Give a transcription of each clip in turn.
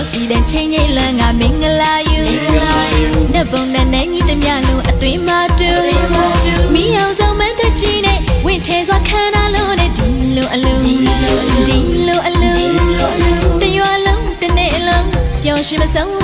ရောစီတဲ့ချိန်ရိပ်လန်းကမင်္ဂလာယူနှစ်ပုံနဲ့နဲ့ညီတမျှလုံးအသွင်မတူမီအောင်ဆောင်မန်းတကြီးနဲ့ဝင့်ထဲစွာခန္ဓာလုံးနဲ့ဒီလိုအလုံးဒီလိုအလုံးတရွာလုံးတနေ့လုံးပျော်ရွှင်မဆုံး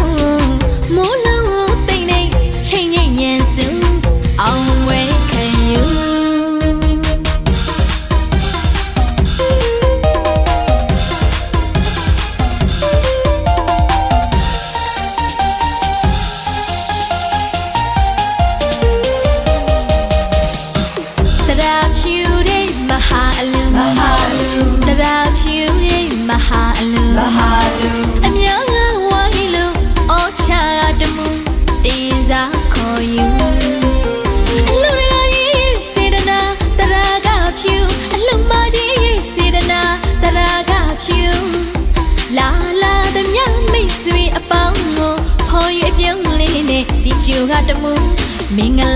မဟာအလူမဟာလူအမြောင်းကဝိုင်းလူအောချာတမှုတင်စားခေါ်ယူအလူရရဲ့စေတနာတရာကဖြူအလူမကြီးရဲ့စေတနာတရာကဖြူလာလာသမျှမိတ်ဆွေအပေါင်းကိုခေါ်၍ပြုံးလေးနဲ့စီကျူကတမှုမင်္ဂလာယူမင်္ဂ